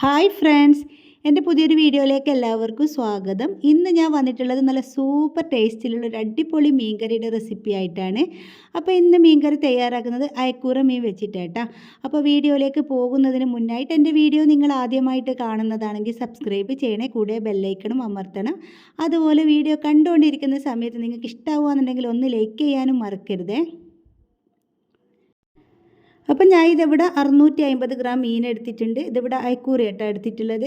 Hi friends. എന്റെ പുതിയൊരു വീഡിയോയിലേക്ക് എല്ലാവർക്കും സ്വാഗതം. ഇന്ന് ഞാൻ വന്നിട്ടുള്ളത് നല്ല സൂപ്പർ ടേസ്റ്റിലുള്ള ഒരു അടിപൊളി മീൻകറിയുടെ റെസിപ്പി ആയിട്ടാണ്. അപ്പോൾ ഇന്ന് മീൻകറി തയ്യാറാക്കുന്നത് അയക്കൂറ മീൻ വെച്ചിട്ടേട്ടാ. അപ്പോൾ വീഡിയോയിലേക്ക് പോകുന്നതിന് മുന്നായിട്ട് എന്റെ വീഡിയോ നിങ്ങൾ ആദ്യമായിട്ട് കാണുന്നതാണെങ്കിൽ സബ്സ്ക്രൈബ് ചെയ്യണേ കൂടെ ബെല്ലൈക്കണം അമർത്തണം. അതുപോലെ വീഡിയോ കണ്ടുകൊണ്ടിരിക്കുന്ന സമയത്ത് നിങ്ങൾക്ക് ഇഷ്ടമാവുകയെന്നുണ്ടെങ്കിൽ ഒന്ന് ലൈക്ക് ചെയ്യാനും മറക്കരുതേ. അപ്പം ഞാൻ ഇതിവിടെ അറുന്നൂറ്റി അമ്പത് ഗ്രാം മീൻ എടുത്തിട്ടുണ്ട്. ഇതിവിടെ അയക്കൂറിയായിട്ടാണ് എടുത്തിട്ടുള്ളത്.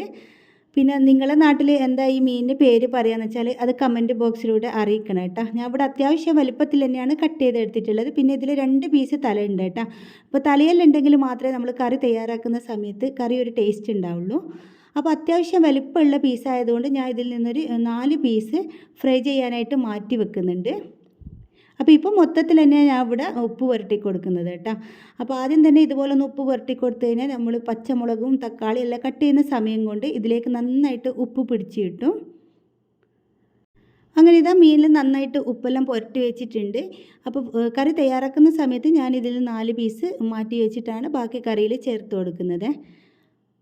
പിന്നെ നിങ്ങളുടെ നാട്ടിൽ എന്താ ഈ മീനിന്റെ പേര് പറയുകയെന്ന് വെച്ചാൽ അത് കമന്റ് ബോക്സിലൂടെ അറിയിക്കണം കേട്ടോ. ഞാൻ ഇവിടെ അത്യാവശ്യം വലുപ്പത്തിൽ തന്നെയാണ് കട്ട് ചെയ്ത് എടുത്തിട്ടുള്ളത്. പിന്നെ ഇതിൽ രണ്ട് പീസ് തല ഉണ്ട് കേട്ടോ. അപ്പോൾ തലയിലുണ്ടെങ്കിൽ മാത്രമേ നമ്മൾ കറി തയ്യാറാക്കുന്ന സമയത്ത് കറി ഒരു ടേസ്റ്റ് ഉണ്ടാവുള്ളൂ. അപ്പോൾ അത്യാവശ്യം വലിപ്പമുള്ള പീസായതുകൊണ്ട് ഞാൻ ഇതിൽ നിന്നൊരു നാല് പീസ് ഫ്രൈ ചെയ്യാനായിട്ട് മാറ്റി വെക്കുന്നുണ്ട്. അപ്പോൾ ഇപ്പോൾ മൊത്തത്തിൽ തന്നെ ഞാൻ ഇവിടെ ഉപ്പ് പുരട്ടി കൊടുക്കുന്നത് കേട്ടോ. അപ്പോൾ ആദ്യം തന്നെ ഇതുപോലെ ഒന്ന് ഉപ്പ് പുരട്ടി കൊടുത്തു കഴിഞ്ഞാൽ നമ്മൾ പച്ചമുളകും തക്കാളിയും എല്ലാം കട്ട് ചെയ്യുന്ന സമയം കൊണ്ട് ഇതിലേക്ക് നന്നായിട്ട് ഉപ്പ് പിടിച്ച് കിട്ടും. അങ്ങനെ ഇതാ മീനിൽ നന്നായിട്ട് ഉപ്പെല്ലാം പുരട്ടി വെച്ചിട്ടുണ്ട്. അപ്പോൾ കറി തയ്യാറാക്കുന്ന സമയത്ത് ഞാൻ ഇതിൽ നാല് പീസ് മാറ്റി വെച്ചിട്ടാണ് ബാക്കി കറിയിൽ ചേർത്ത് കൊടുക്കുന്നത്.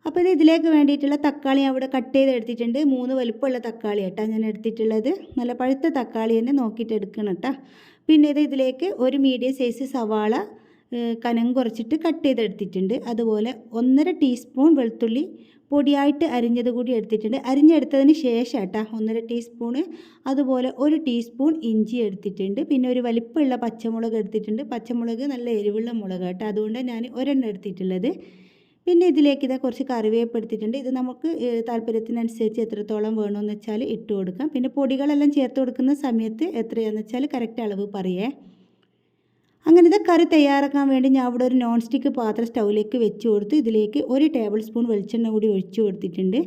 അപ്പോൾ ഇത് ഇതിലേക്ക് വേണ്ടിയിട്ടുള്ള തക്കാളി അവിടെ കട്ട് ചെയ്ത് എടുത്തിട്ടുണ്ട്. മൂന്ന് വലുപ്പമുള്ള തക്കാളി കേട്ടോ ഞാൻ എടുത്തിട്ടുള്ളത്. നല്ല പഴുത്ത തക്കാളി തന്നെ നോക്കിയിട്ട് എടുക്കണം കേട്ടോ. പിന്നെ ഇത് ഇതിലേക്ക് ഒരു മീഡിയം സൈസ് സവാള കനം കുറച്ചിട്ട് കട്ട് ചെയ്തെടുത്തിട്ടുണ്ട്. അതുപോലെ ഒന്നര ടീസ്പൂൺ വെളുത്തുള്ളി പൊടിയായിട്ട് അരിഞ്ഞത് കൂടി എടുത്തിട്ടുണ്ട്. അരിഞ്ഞെടുത്തതിന് ശേഷം കേട്ടോ ഒന്നര ടീസ്പൂൺ അതുപോലെ ഒരു ടീസ്പൂൺ ഇഞ്ചി എടുത്തിട്ടുണ്ട്. പിന്നെ ഒരു വലിപ്പമുള്ള പച്ചമുളക് എടുത്തിട്ടുണ്ട്. പച്ചമുളക് നല്ല എരിവുള്ള മുളക് കേട്ടോ അതുകൊണ്ട് ഞാൻ ഒരെണ്ണം എടുത്തിട്ടുള്ളത്. പിന്നെ ഇതിലേക്ക് ഇതാ കുറച്ച് കറിവേപ്പ് എടുത്തിട്ടുണ്ട്. ഇത് നമുക്ക് താല്പര്യത്തിനനുസരിച്ച് എത്രത്തോളം വേണമെന്ന് വെച്ചാൽ ഇട്ട് കൊടുക്കാം. പിന്നെ പൊടികളെല്ലാം ചേർത്ത് കൊടുക്കുന്ന സമയത്ത് എത്രയാണെന്ന് വെച്ചാൽ കറക്റ്റ് അളവ് പറയേ. അങ്ങനെ ഇത് കറി തയ്യാറാക്കാൻ വേണ്ടി ഞാൻ അവിടെ ഒരു നോൺ സ്റ്റിക്ക് പാത്രം സ്റ്റൗവിലേക്ക് വെച്ച് കൊടുത്ത് ഇതിലേക്ക് ഒരു ടേബിൾ സ്പൂൺ വെളിച്ചെണ്ണ കൂടി ഒഴിച്ചു കൊടുത്തിട്ടുണ്ട്.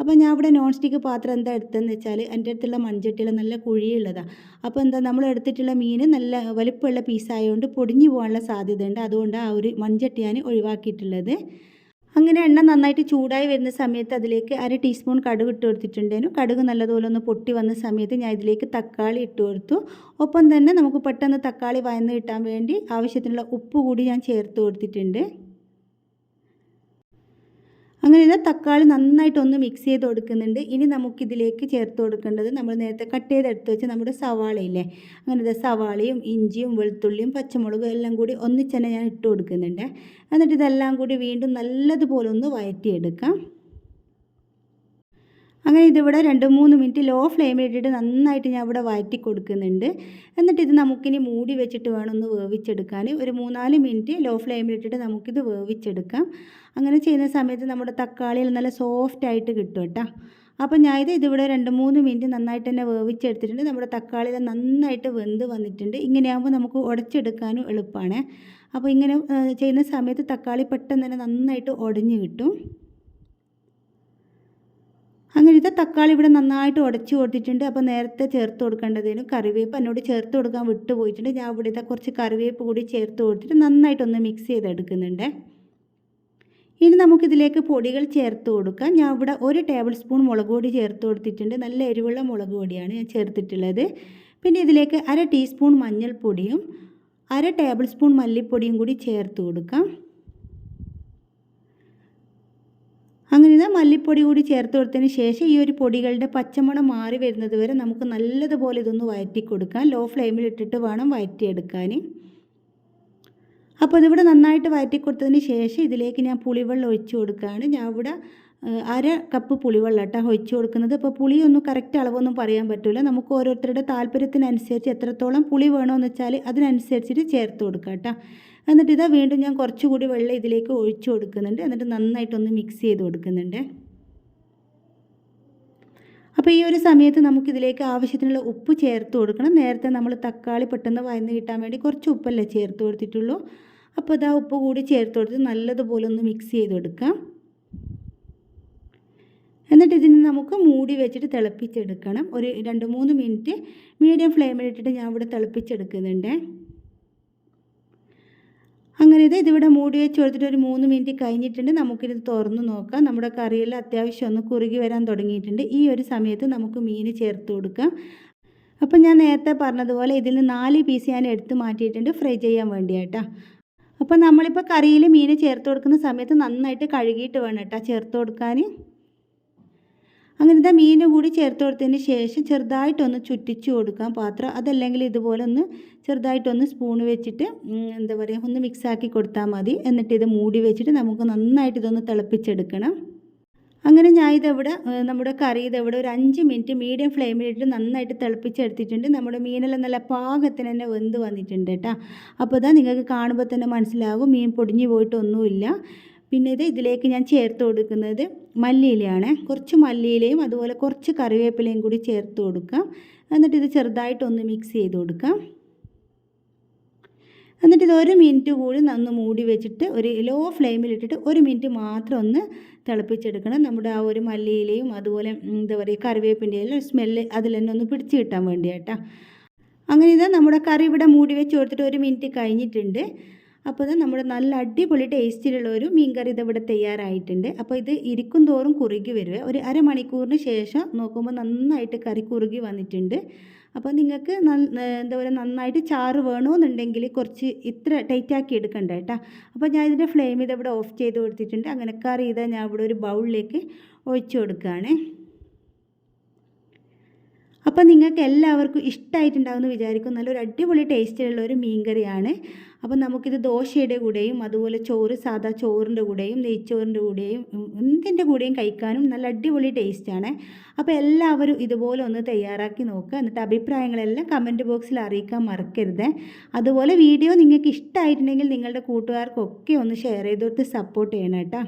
അപ്പോൾ ഞാൻ അവിടെ നോൺ സ്റ്റിക്ക് പാത്രം എന്താ എടുത്തതെന്ന് വെച്ചാൽ എന്റെ അടുത്തുള്ള മൺചട്ടിയിൽ നല്ല കുഴിയുള്ളതാണ് അപ്പോൾ എന്താ നമ്മൾ എടുത്തിട്ടുള്ള മീൻ നല്ല വലിപ്പമുള്ള പീസായതുകൊണ്ട് പൊടിഞ്ഞു പോകാനുള്ള സാധ്യതയുണ്ട്. അതുകൊണ്ട് ആ ഒരു മൺചട്ടി ഞാൻ ഒഴിവാക്കിയിട്ടുള്ളത്. അങ്ങനെ എണ്ണ നന്നായിട്ട് ചൂടായി വരുന്ന സമയത്ത് അതിലേക്ക് അര ടീസ്പൂൺ കടുക് ഇട്ട് കൊടുത്തിട്ടുണ്ടായിരുന്നു. കടുക് നല്ലതുപോലെ ഒന്ന് പൊട്ടി വന്ന സമയത്ത് ഞാൻ ഇതിലേക്ക് തക്കാളി ഇട്ട് കൊടുത്തു. ഒപ്പം തന്നെ നമുക്ക് പെട്ടെന്ന് തക്കാളി വയന്ന് കിട്ടാൻ വേണ്ടി ആവശ്യത്തിനുള്ള ഉപ്പ് കൂടി ഞാൻ ചേർത്ത് കൊടുത്തിട്ടുണ്ട്. അങ്ങനെ ഇത് തക്കാളി നന്നായിട്ടൊന്ന് മിക്സ് ചെയ്ത് കൊടുക്കുന്നുണ്ട്. ഇനി നമുക്കിതിലേക്ക് ചേർത്ത് കൊടുക്കേണ്ടത് നമ്മൾ നേരത്തെ കട്ട് ചെയ്തെടുത്ത് വെച്ച് നമ്മുടെ സവാളയില്ലേ? അങ്ങനെ ഇത് സവാളയും ഇഞ്ചിയും വെളുത്തുള്ളിയും പച്ചമുളകും എല്ലാം കൂടി ഒന്നിച്ചന്നെ ഞാൻ ഇട്ട് കൊടുക്കുന്നുണ്ട്. എന്നിട്ട് ഇതെല്ലാം കൂടി വീണ്ടും നല്ലതുപോലെ ഒന്ന് വഴറ്റിയെടുക്കാം അങ്ങനെ ഇതിവിടെ രണ്ട് മൂന്ന് മിനിറ്റ് ലോ ഫ്ലെയിമിൽ ഇട്ടിട്ട് നന്നായിട്ട് ഞാൻ ഇവിടെ വഴറ്റി കൊടുക്കുന്നുണ്ട്. എന്നിട്ട് ഇത് നമുക്കിനി മൂടി വെച്ചിട്ട് വേണം ഒന്ന് വേവിച്ചെടുക്കാൻ. ഒരു മൂന്നാൽ മിനിറ്റ് ലോ ഫ്ലെയിമിൽ ഇട്ടിട്ട് നമുക്കിത് വേവിച്ചെടുക്കാം. അങ്ങനെ ചെയ്യുന്ന സമയത്ത് നമ്മുടെ തക്കാളിയിൽ നല്ല സോഫ്റ്റ് ആയിട്ട് കിട്ടും കേട്ടോ. അപ്പോൾ ഞാനിത് ഇത് ഇതിവിടെ രണ്ട് മൂന്ന് മിനിറ്റ് നന്നായിട്ട് തന്നെ വേവിച്ചെടുത്തിട്ടുണ്ട്. നമ്മുടെ തക്കാളി നന്നായിട്ട് വെന്ത് വന്നിട്ടുണ്ട്. ഇങ്ങനെയാകുമ്പോൾ നമുക്ക് ഉടച്ചെടുക്കാനും എളുപ്പമാണ് അപ്പോൾ ഇങ്ങനെ ചെയ്യുന്ന സമയത്ത് തക്കാളി പെട്ടെന്ന് തന്നെ നന്നായിട്ട് ഉടഞ്ഞ് കിട്ടും. അങ്ങനെ ഇത് തക്കാളി ഇവിടെ നന്നായിട്ട് ഉടച്ചു കൊടുത്തിട്ടുണ്ട്. അപ്പോൾ നേരത്തെ ചേർത്ത് കൊടുക്കേണ്ടതിനും കറിവേപ്പ് എന്നോട് ചേർത്ത് കൊടുക്കാൻ വിട്ടു പോയിട്ടുണ്ട് ഞാൻ ഇവിടെ ഇതാ കുറച്ച് കറിവേപ്പ് കൂടി ചേർത്ത് കൊടുത്തിട്ട് നന്നായിട്ടൊന്ന് മിക്സ് ചെയ്തെടുക്കുന്നുണ്ട്. ഇനി നമുക്കിതിലേക്ക് പൊടികൾ ചേർത്ത് കൊടുക്കാം. ഞാൻ ഇവിടെ ഒരു ടേബിൾ സ്പൂൺ മുളക് പൊടി ചേർത്ത് കൊടുത്തിട്ടുണ്ട്. നല്ല എരിവുള്ള മുളക് പൊടിയാണ് ഞാൻ ചേർത്തിട്ടുള്ളത്. പിന്നെ ഇതിലേക്ക് അര ടീസ്പൂൺ മഞ്ഞൾപ്പൊടിയും അര ടേബിൾ സ്പൂൺ മല്ലിപ്പൊടിയും കൂടി ചേർത്ത് കൊടുക്കാം. അങ്ങനെ ഇതാ മല്ലിപ്പൊടി കൂടി ചേർത്ത് കൊടുത്തതിന് ശേഷം ഈ ഒരു പൊടികളുടെ പച്ചമണം മാറി വരുന്നത് വരെ നമുക്ക് നല്ലതുപോലെ ഇതൊന്ന് വഴറ്റി കൊടുക്കാം ലോ ഫ്ലെയിമിൽ ഇട്ടിട്ട് വേണം വഴറ്റിയെടുക്കാൻ അപ്പോൾ ഇതിവിടെ നന്നായിട്ട് വഴറ്റി കൊടുത്തതിന് ശേഷം ഇതിലേക്ക് ഞാൻ പുളിവെള്ളം ഒഴിച്ചു കൊടുക്കുകയാണ്. ഞാൻ ഇവിടെ അര കപ്പ് പുളിവെള്ളം കേട്ടോ ഒഴിച്ചു കൊടുക്കുന്നത്. അപ്പോൾ പുളിയൊന്നും കറക്റ്റ് അളവൊന്നും പറയാൻ പറ്റില്ല നമുക്ക് ഓരോരുത്തരുടെ താല്പര്യത്തിനനുസരിച്ച് എത്രത്തോളം പുളി വേണമെന്ന് വെച്ചാൽ അതിനനുസരിച്ചിട്ട് ചേർത്ത് കൊടുക്കാം കേട്ടോ. എന്നിട്ട് ഇതാ വീണ്ടും ഞാൻ കുറച്ചുകൂടി വെള്ളം ഇതിലേക്ക് ഒഴിച്ചു കൊടുക്കുന്നുണ്ട്. എന്നിട്ട് നന്നായിട്ടൊന്ന് മിക്സ് ചെയ്ത് കൊടുക്കുന്നുണ്ട്. അപ്പോൾ ഈ ഒരു സമയത്ത് നമുക്കിതിലേക്ക് ആവശ്യത്തിനുള്ള ഉപ്പ് ചേർത്ത് കൊടുക്കണം. നേരത്തെ നമ്മൾ തക്കാളി പെട്ടെന്ന് വയന്ന് കിട്ടാൻ വേണ്ടി കുറച്ച് ഉപ്പല്ലേ ചേർത്ത് കൊടുത്തിട്ടുള്ളൂ. അപ്പോൾ ഇതാ ഉപ്പ് കൂടി ചേർത്ത് കൊടുത്ത് നല്ലതുപോലെ ഒന്ന് മിക്സ് ചെയ്ത് കൊടുക്കാം. എന്നിട്ട് ഇതിന് നമുക്ക് മൂടി വെച്ചിട്ട് തിളപ്പിച്ചെടുക്കണം. ഒരു രണ്ട് മൂന്ന് മിനിറ്റ് മീഡിയം ഫ്ലെയിമിലിട്ടിട്ട് ഞാൻ ഇവിടെ തിളപ്പിച്ചെടുക്കുന്നുണ്ട്. അങ്ങനെ ഇത് ഇതിവിടെ മൂടി വെച്ച് കൊടുത്തിട്ട് ഒരു മൂന്ന് മിനിറ്റ് കഴിഞ്ഞിട്ടുണ്ട്. നമുക്കിത് തുറന്ന് നോക്കാം. നമ്മുടെ കറിയിൽ അത്യാവശ്യം ഒന്ന് കുറുകി വരാൻ തുടങ്ങിയിട്ടുണ്ട്. ഈ ഒരു സമയത്ത് നമുക്ക് മീൻ ചേർത്ത് കൊടുക്കാം. അപ്പം ഞാൻ നേരത്തെ പറഞ്ഞതുപോലെ ഇതിൽ നാല് പീസ് ഞാൻ എടുത്ത് മാറ്റിയിട്ടുണ്ട് ഫ്രൈ ചെയ്യാൻ വേണ്ടിയിട്ടാ. അപ്പോൾ നമ്മളിപ്പോൾ കറിയിൽ മീൻ ചേർത്ത് കൊടുക്കുന്ന സമയത്ത് നന്നായിട്ട് കഴുകിയിട്ട് വേണം കേട്ടോ ചേർത്ത് കൊടുക്കാൻ അങ്ങനത്തെ മീൻ കൂടി ചേർത്ത് കൊടുത്തതിന് ശേഷം ചെറുതായിട്ടൊന്ന് ചുറ്റിച്ച് കൊടുക്കാം പാത്രം. അതല്ലെങ്കിൽ ഇതുപോലെ ഒന്ന് ചെറുതായിട്ടൊന്ന് സ്പൂൺ വെച്ചിട്ട് എന്താ പറയുക ഒന്ന് മിക്സാക്കി കൊടുത്താൽ മതി. എന്നിട്ട് ഇത് മൂടി വെച്ചിട്ട് നമുക്ക് നന്നായിട്ട് ഇതൊന്ന് തിളപ്പിച്ചെടുക്കണം. അങ്ങനെ ഞാൻ ഇതവിടെ നമ്മുടെ കറി ഇതവിടെ ഒരു അഞ്ച് മിനിറ്റ് മീഡിയം ഫ്ലെയിമിലിട്ട് നന്നായിട്ട് തിളപ്പിച്ചെടുത്തിട്ടുണ്ട്. നമ്മുടെ മീനെല്ലാം നല്ല പാകത്തിന് തന്നെ വെന്ത് വന്നിട്ടുണ്ട് കേട്ടോ. അപ്പോൾ ഇതാ നിങ്ങൾക്ക് കാണുമ്പോൾ തന്നെ മനസ്സിലാകും. മീൻ പൊടിഞ്ഞു പോയിട്ടൊന്നുമില്ല. പിന്നെ ഇത് ഇതിലേക്ക് ഞാൻ ചേർത്ത് കൊടുക്കുന്നത് മല്ലിയിലയാണ്. കുറച്ച് മല്ലിയിലയും അതുപോലെ കുറച്ച് കറിവേപ്പിലയും കൂടി ചേർത്ത് കൊടുക്കാം. എന്നിട്ട് ഇത് ചെറുതായിട്ടൊന്ന് മിക്സ് ചെയ്ത് കൊടുക്കാം. എന്നിട്ട് ഇത് ഒരു മിനിറ്റ് കൂടി ഒന്ന് മൂടി വെച്ചിട്ട് ഒരു ലോ ഫ്ലെയിമിലിട്ടിട്ട് ഒരു മിനിറ്റ് മാത്രം ഒന്ന് തിളപ്പിച്ചെടുക്കണം. നമ്മുടെ ആ ഒരു മല്ലിയിലയും അതുപോലെ എന്താ പറയുക കറിവേപ്പിന്റെ എല്ലാം സ്മെല്ല് അതിൽ തന്നെ ഒന്ന് പിടിച്ച് കിട്ടാൻ വേണ്ടിയാട്ടാ. അങ്ങനെ ഇതാ നമ്മുടെ കറി ഇവിടെ മൂടി വെച്ച് കൊടുത്തിട്ട് ഒരു മിനിറ്റ് കഴിഞ്ഞിട്ടുണ്ട്. അപ്പോൾ ഇത് നമ്മുടെ നല്ല അടിപൊളി ടേസ്റ്റിലുള്ള ഒരു മീൻ കറി ഇതിവിടെ തയ്യാറായിട്ടുണ്ട്. അപ്പോൾ ഇത് ഇരിക്കും തോറും കുറുകി വരുവേ. ഒരു അരമണിക്കൂറിന് ശേഷം നോക്കുമ്പോൾ നന്നായിട്ട് കറി കുറുകി വന്നിട്ടുണ്ട്. അപ്പോൾ നിങ്ങൾക്ക് എന്താ പറയുക നന്നായിട്ട് ചാറ് വേണമെന്നുണ്ടെങ്കിൽ കുറച്ച് ഇത്ര ടൈറ്റ് ആക്കി എടുക്കണ്ട കേട്ടോ. അപ്പോൾ ഞാൻ ഇതിന്റെ ഫ്ലെയിം ഇതവിടെ ഓഫ് ചെയ്ത് കൊടുത്തിട്ടുണ്ട്. അങ്ങനെ കറി ഇതാ ഞാൻ ഇവിടെ ഒരു ബൗളിലേക്ക് ഒഴിച്ചു കൊടുക്കുകയാണ്. അപ്പോൾ നിങ്ങൾക്ക് എല്ലാവർക്കും ഇഷ്ടമായിട്ടുണ്ടാവുമെന്ന് വിചാരിക്കും നല്ലൊരു അടിപൊളി ടേസ്റ്റിലുള്ള ഒരു മീൻ കറിയാണ് അപ്പോൾ നമുക്കിത് ദോശയുടെ കൂടെയും അതുപോലെ ചോറ് സാധാ ചോറിന്റെ കൂടെയും നെയ്ച്ചോറിന്റെ കൂടെയും എന്തിന്റെ കൂടെയും കഴിക്കാനും നല്ല അടിപൊളി ടേസ്റ്റാണ് അപ്പോൾ എല്ലാവരും ഇതുപോലെ ഒന്ന് തയ്യാറാക്കി നോക്കുക. എന്നിട്ട് അഭിപ്രായങ്ങളെല്ലാം കമന്റ് ബോക്സിൽ അറിയിക്കാൻ മറക്കരുത്. അതുപോലെ വീഡിയോ നിങ്ങൾക്ക് ഇഷ്ടമായിട്ടുണ്ടെങ്കിൽ നിങ്ങളുടെ കൂട്ടുകാർക്കൊക്കെ ഒന്ന് ഷെയർ ചെയ്ത് കൊടുത്ത് സപ്പോർട്ട് ചെയ്യണം കേട്ടോ.